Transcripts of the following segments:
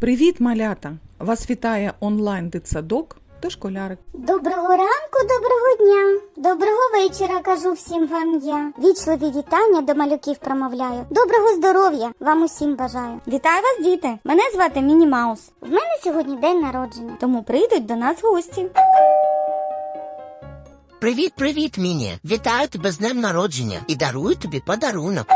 Привіт, малята! Вас вітає онлайн дитсадок та школярик. Доброго ранку, доброго дня, доброго вечора кажу всім вам я. Вічливі вітання до малюків промовляю. Доброго здоров'я вам усім бажаю. Вітаю вас, діти! Мене звати Міні Маус. В мене сьогодні день народження, тому прийдуть до нас гості. Привіт, привіт, Міні. Вітаю тебе з днем народження і дарую тобі подарунок.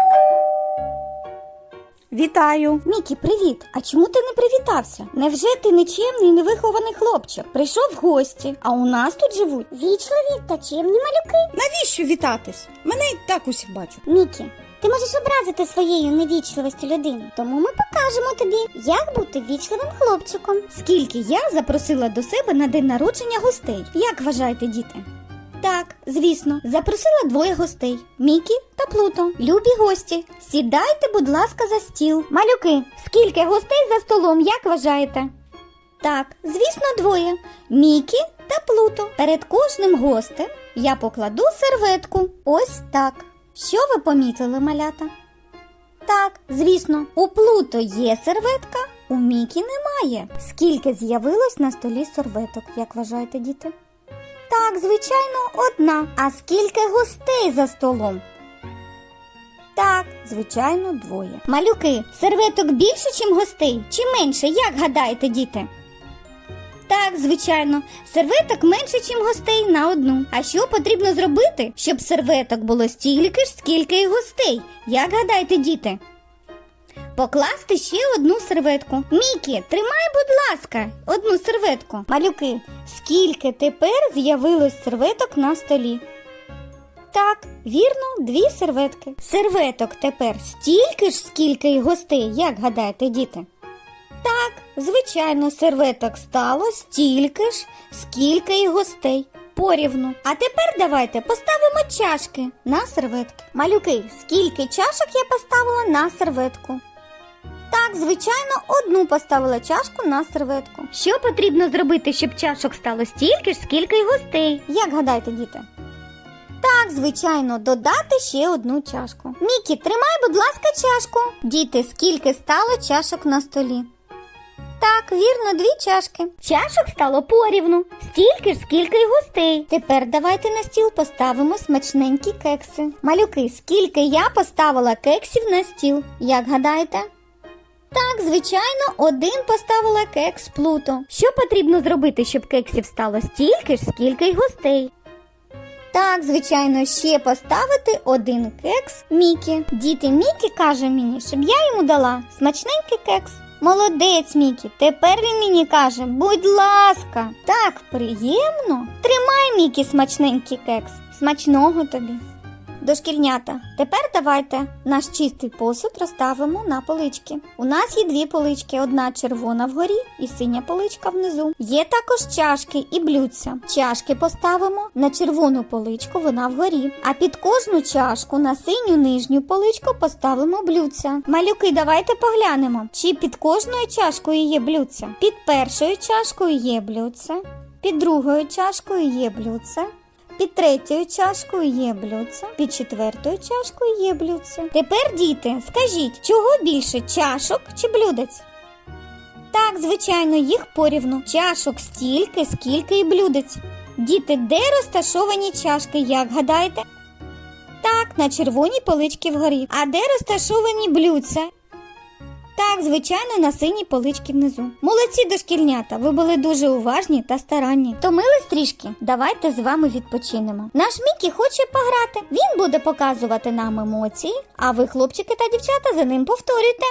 Вітаю! Мікі, привіт! А чому ти не привітався? Невже ти нечемний, невихований хлопчик? Прийшов в гості, а у нас тут живуть вічливі та чемні малюки. Навіщо вітатись? Мене і так усі бачать. Мікі, ти можеш образити своєю невічливістю людину, тому ми покажемо тобі, як бути вічливим хлопчиком. Скільки я запросила до себе на день народження гостей? Як вважаєте, діти? Так, звісно, запросила двоє гостей Мікі та Плуто. Любі гості, сідайте, будь ласка, за стіл. Малюки, скільки гостей за столом, як вважаєте? Так, звісно, двоє Мікі та Плуто. Перед кожним гостем я покладу серветку. Ось так. Що ви помітили, малята? Так, звісно, у Плуто є серветка, у Мікі немає. Скільки з'явилось на столі серветок, як вважаєте, діти? Так, звичайно, одна. А скільки гостей за столом? Так, звичайно, двоє. Малюки, серветок більше, чим гостей, чи менше, як гадаєте, діти? Так, звичайно, серветок менше, чим гостей на одну. А що потрібно зробити, щоб серветок було стільки ж, скільки і гостей? Як гадаєте, діти? Покласти ще одну серветку. Мікі, тримай, будь ласка, одну серветку. Малюки, скільки тепер з'явилось серветок на столі? Так, вірно, дві серветки. Серветок тепер стільки ж, скільки й гостей, як гадаєте, діти? Так, звичайно, серветок стало стільки ж, скільки й гостей. Порівну. А тепер давайте поставимо чашки на серветки. Малюки, скільки чашок я поставила на серветку? Так, звичайно, одну поставила чашку на серветку. Що потрібно зробити, щоб чашок стало стільки ж, скільки й гостей? Як гадаєте, діти? Так, звичайно, додати ще одну чашку. Мікі, тримай, будь ласка, чашку. Діти, скільки стало чашок на столі? Так, вірно, дві чашки. Чашок стало порівну, стільки ж, скільки й гостей. Тепер давайте на стіл поставимо смачненькі кекси. Малюки, скільки я поставила кексів на стіл? Як гадаєте? Так, звичайно, один поставила кекс Плуто. Що потрібно зробити, щоб кексів стало стільки ж, скільки й гостей? Так, звичайно, ще поставити один кекс Мікі. Діти Мікі каже мені, щоб я йому дала смачненький кекс. Молодець, Мікі. Тепер він мені каже, будь ласка, так приємно. Тримай, Мікі, смачненький кекс. Смачного тобі. Дошкільнята, тепер давайте наш чистий посуд розставимо на полички. У нас є дві полички: одна червона вгорі і синя поличка внизу. Є також чашки і блюдця. Чашки поставимо на червону поличку, вона вгорі. А під кожну чашку на синю нижню поличку поставимо блюдця. Малюки, давайте поглянемо, чи під кожною чашкою є блюдця. Під першою чашкою є блюдце, під другою чашкою є блюдце. Під третьою чашкою є блюдце, під четвертою чашкою є блюдце. Тепер, діти, скажіть, чого більше чашок чи блюдець? Так, звичайно, їх порівну. Чашок стільки, скільки і блюдець. Діти, де розташовані чашки, як гадаєте? Так, на червоній поличці вгорі. А де розташовані блюдця? Так, звичайно, на синій поличці внизу. Молодці дошкільнята, ви були дуже уважні та старанні. Томились трішки. Давайте з вами відпочинемо. Наш Мікі хоче пограти. Він буде показувати нам емоції, а ви, хлопчики та дівчата, за ним повторюйте.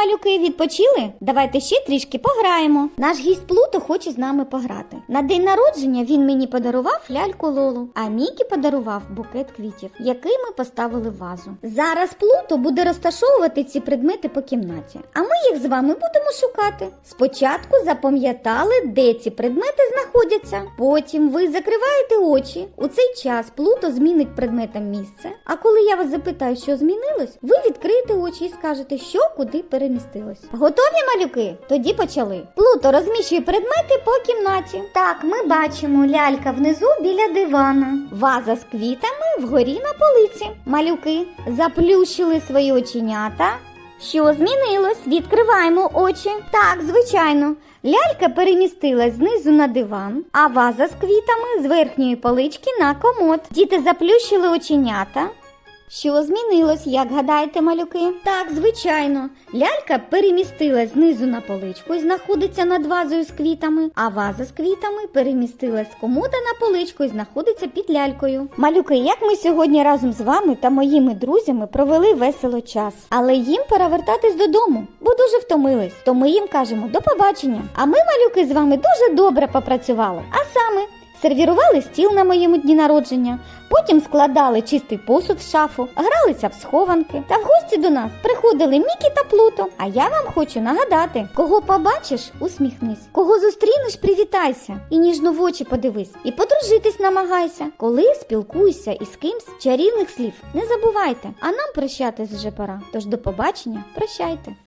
Малюки, відпочили? Давайте ще трішки пограємо. Наш гість Плуто хоче з нами пограти. На день народження він мені подарував ляльку Лолу, а Мікі подарував букет квітів, який ми поставили в вазу. Зараз Плуто буде розташовувати ці предмети по кімнаті, а ми їх з вами будемо шукати. Спочатку запам'ятали, де ці предмети знаходяться. Потім ви закриваєте очі. У цей час Плуто змінить предметам місце. А коли я вас запитаю, що змінилось, ви відкриєте очі і скажете, що куди перемістилось. Готові малюки? Тоді почали. Плуто розміщує предмети по кімнаті. Так, ми бачимо лялька внизу біля дивана, ваза з квітами вгорі на полиці. Малюки заплющили свої оченята. Що змінилось? Відкриваємо очі. Так, звичайно. Лялька перемістилась знизу на диван, а ваза з квітами з верхньої полички на комод. Діти заплющили оченята. Що змінилось, як гадаєте, малюки? Так, звичайно. Лялька перемістилась знизу на поличку і знаходиться над вазою з квітами, а ваза з квітами перемістилась з комода на поличку і знаходиться під лялькою. Малюки, як ми сьогодні разом з вами та моїми друзями провели весело час, але їм пора вертатись додому, бо дуже втомились. То ми їм кажемо до побачення. А ми, малюки, з вами дуже добре попрацювали. А саме. Сервірували стіл на моєму дні народження, потім складали чистий посуд в шафу, гралися в схованки. Та в гості до нас приходили Мікі та Плуто. А я вам хочу нагадати: кого побачиш, усміхнись, кого зустрінеш, привітайся, і ніжно в очі подивись, і подружитись намагайся. Коли спілкуйся із кимсь, чарівних слів не забувайте. А нам прощатись вже пора. Тож до побачення, прощайте.